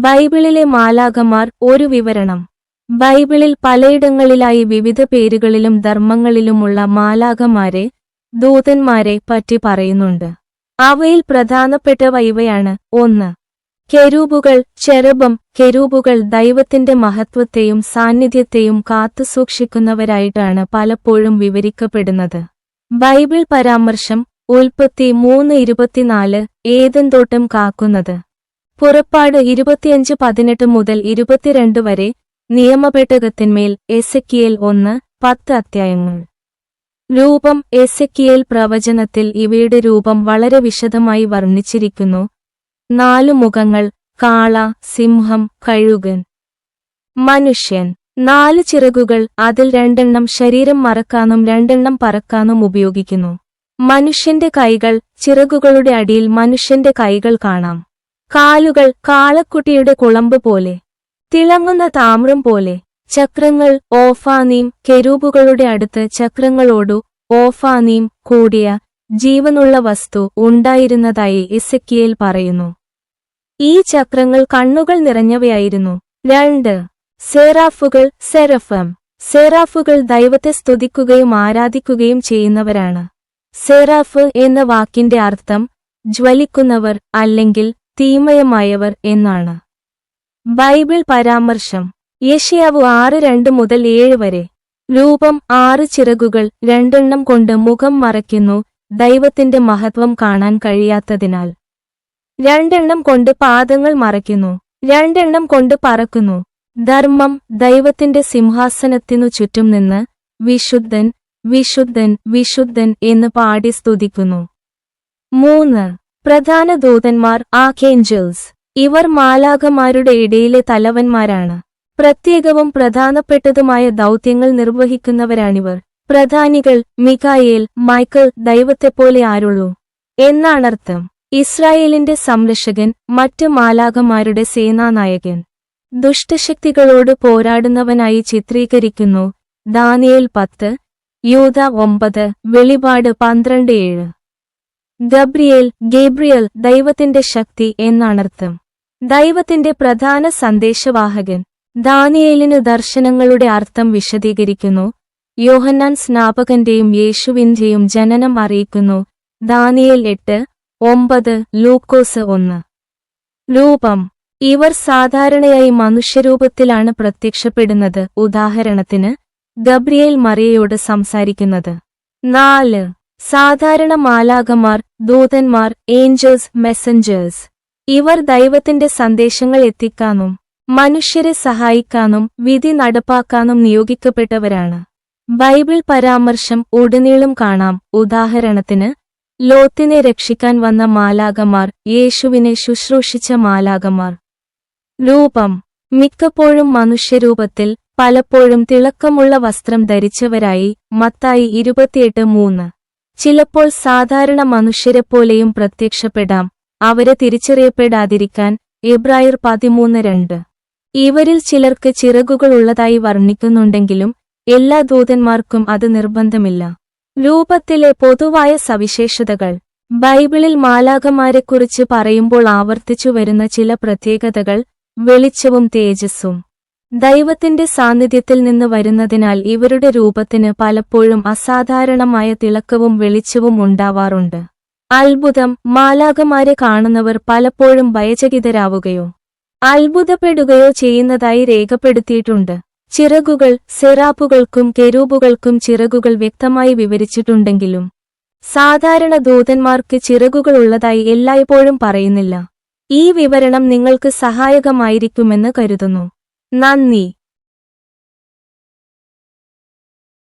ബൈബിളിലെ മാലാഖമാർ ഒരു വിവരണം. ബൈബിളിൽ പലയിടങ്ങളിലായി വിവിധ പേരുകളിലും ധർമ്മങ്ങളിലുമുള്ള മാലാഖമാരെ ദൂതന്മാരെ പറ്റി പറയുന്നുണ്ട്. അവയിൽ പ്രധാനപ്പെട്ടവ ഇവയാണ്. ഒന്ന് കെരൂബുകൾ ചെറുബം. കെരൂബുകൾ ദൈവത്തിന്റെ മഹത്വത്തെയും സാന്നിധ്യത്തെയും കാത്തുസൂക്ഷിക്കുന്നവരായിട്ടാണ് പലപ്പോഴും വിവരിക്കപ്പെടുന്നത്. ബൈബിൾ പരാമർശം ഉൽപ്പത്തി മൂന്ന് ഇരുപത്തിനാല് ഏതെന്തോട്ടം കാക്കുന്നത്. പുറപ്പാട് ഇരുപത്തിയഞ്ച് പതിനെട്ട് മുതൽ ഇരുപത്തിരണ്ട് വരെ നിയമപെട്ടകത്തിന്മേൽ എസക്കിയേൽ ഒന്ന് പത്ത് അധ്യായങ്ങൾ. രൂപം എസക്കിയേൽ പ്രവചനത്തിൽ ഇവയുടെ രൂപം വളരെ വിശദമായി വർണിച്ചിരിക്കുന്നു. നാലു മുഖങ്ങൾ കാള സിംഹം കഴുകൻ. മനുഷ്യൻ. നാല് ചിറകുകൾ അതിൽ രണ്ടെണ്ണം ശരീരം മറക്കാനും രണ്ടെണ്ണം പറക്കാനും ഉപയോഗിക്കുന്നു. മനുഷ്യന്റെ കൈകൾ ചിറകുകളുടെ അടിയിൽ മനുഷ്യന്റെ കൈകൾ കാണാം. കാലുകൾ കാളക്കുട്ടിയുടെ കുളമ്പ് പോലെ തിളങ്ങുന്ന താമ്രം പോലെ. ചക്രങ്ങൾ ഓഫാനീം കെരൂപുകളുടെ അടുത്ത് ചക്രങ്ങളോടു ഓഫാനീം കൂടിയ ജീവനുള്ള വസ്തു ഉണ്ടായിരുന്നതായി ഇസക്കിയേൽ പറയുന്നു. ഈ ചക്രങ്ങൾ കണ്ണുകൾ നിറഞ്ഞവയായിരുന്നു. രണ്ട് സെറാഫുകൾ സെറഫം സെറാഫുകൾ ദൈവത്തെ സ്തുതിക്കുകയും ആരാധിക്കുകയും ചെയ്യുന്നവരാണ്. സെറാഫ് എന്ന വാക്കിന്റെ അർത്ഥം ജ്വലിക്കുന്നവർ അല്ലെങ്കിൽ തീമയമായവർ എന്നാണ്. ബൈബിൾ പരാമർശം യശയാവു ആറ് രണ്ട് മുതൽ ഏഴ് വരെ. രൂപം ആറ് ചിറകുകൾ രണ്ടെണ്ണം കൊണ്ട് മുഖം മറയ്ക്കുന്നു ദൈവത്തിന്റെ മഹത്വം കാണാൻ കഴിയാത്തതിനാൽ. രണ്ടെണ്ണം കൊണ്ട് പാദങ്ങൾ മറയ്ക്കുന്നു രണ്ടെണ്ണം കൊണ്ട് പറക്കുന്നു ധർമ്മം ദൈവത്തിന്റെ സിംഹാസനത്തിനു ചുറ്റും നിന്ന് വിശുദ്ധൻ വിശുദ്ധൻ വിശുദ്ധൻ എന്ന് പാടി സ്തുതിക്കുന്നു. മൂന്ന് പ്രധാന ദൂതന്മാർ ആക്കേഞ്ചൽസ് ഇവർ മാലാഖമാരുടെ ഇടയിലെ തലവന്മാരാണ്. പ്രത്യേകവും പ്രധാനപ്പെട്ടതുമായ ദൗത്യങ്ങൾ നിർവഹിക്കുന്നവരാണിവർ. പ്രധാനികൾ മികായേൽ മൈക്കൽ ദൈവത്തെപ്പോലെ ആരുള്ളൂ. എന്നാണർത്ഥം ഇസ്രായേലിന്റെ സംരക്ഷകൻ മറ്റ് മാലാഖമാരുടെ സേനാനായകൻ. ദുഷ്ടശക്തികളോട് പോരാടുന്നവനായി ചിത്രീകരിക്കുന്നു. ദാനിയേൽ പത്ത് യൂത ഒമ്പത് വെളിപാട് പന്ത്രണ്ട് ഏഴ്. ഗബ്രിയേൽ ഗേബ്രിയൽ ദൈവത്തിന്റെ ശക്തി എന്നാണർത്ഥം. ദൈവത്തിന്റെ പ്രധാന സന്ദേശവാഹകൻ. ദാനിയേലിന് ദർശനങ്ങളുടെ അർത്ഥം വിശദീകരിക്കുന്നു. യോഹന്നാൻ സ്നാപകന്റെയും യേശുവിന്റെയും ജനനം അറിയിക്കുന്നു. ദാനിയേൽ എട്ട് ഒമ്പത് ലൂക്കോസ് ഒന്ന്. രൂപം. ഇവർ സാധാരണയായി മനുഷ്യരൂപത്തിലാണ് പ്രത്യക്ഷപ്പെടുന്നത്. ഉദാഹരണത്തിന് ഗബ്രിയേൽ മറിയയോട് സംസാരിക്കുന്നത്. നാല്. സാധാരണ മാലാകമാർ ദൂതന്മാർ ഏഞ്ചൽസ് മെസ്സഞ്ചേഴ്സ് ഇവർ ദൈവത്തിന്റെ സന്ദേശങ്ങൾ എത്തിക്കാനും മനുഷ്യരെ സഹായിക്കാനും വിധി നടപ്പാക്കാനും നിയോഗിക്കപ്പെട്ടവരാണ്. ബൈബിൾ പരാമർശം ഉടനീളം കാണാം. ഉദാഹരണത്തിന് ലോത്തിനെ രക്ഷിക്കാൻ വന്ന മാലാകമാർ യേശുവിനെ ശുശ്രൂഷിച്ച മാലാകമാർ രൂപം മിക്കപ്പോഴും മനുഷ്യരൂപത്തിൽ പലപ്പോഴും തിളക്കമുള്ള വസ്ത്രം ധരിച്ചവരായി മത്തായി ഇരുപത്തിയെട്ട് മൂന്ന്. ചിലപ്പോൾ സാധാരണ മനുഷ്യരെ മനുഷ്യരെപ്പോലെയും പ്രത്യക്ഷപ്പെടാം. അവരെ തിരിച്ചറിയപ്പെടാതിരിക്കാൻ എബ്രായർ പതിമൂന്ന് രണ്ട്. ഇവരിൽ ചിലർക്ക് ചിറകുകൾ ഉള്ളതായി വർണിക്കുന്നുണ്ടെങ്കിലും എല്ലാ ദൂതന്മാർക്കും അത് നിർബന്ധമില്ല. രൂപത്തിലെ പൊതുവായ സവിശേഷതകൾ. ബൈബിളിൽ മാലാഖമാരെക്കുറിച്ച് പറയുമ്പോൾ ആവർത്തിച്ചു വരുന്ന ചില പ്രത്യേകതകൾ വെളിച്ചവും തേജസ്സും. ദൈവത്തിന്റെ സാന്നിധ്യത്തിൽ നിന്ന് വരുന്നതിനാൽ ഇവരുടെ രൂപത്തിന് പലപ്പോഴും അസാധാരണമായ തിളക്കവും വെളിച്ചവും ഉണ്ടാവാറുണ്ട്. അത്ഭുതം മാലാകമാരെ കാണുന്നവർ പലപ്പോഴും ഭയചകിതരാവുകയോ അത്ഭുതപ്പെടുകയോ ചെയ്യുന്നതായി രേഖപ്പെടുത്തിയിട്ടുണ്ട്. ചിറകുകൾ സെറാപ്പുകൾക്കും കെരൂപുകൾക്കും ചിറകുകൾ വ്യക്തമായി വിവരിച്ചിട്ടുണ്ടെങ്കിലും സാധാരണ ദൂതന്മാർക്ക് ചിറകുകൾ ഉള്ളതായി എല്ലായ്പ്പോഴും പറയുന്നില്ല. ഈ വിവരണം നിങ്ങൾക്ക് സഹായകമായിരിക്കുമെന്ന് കരുതുന്നു. 哪里？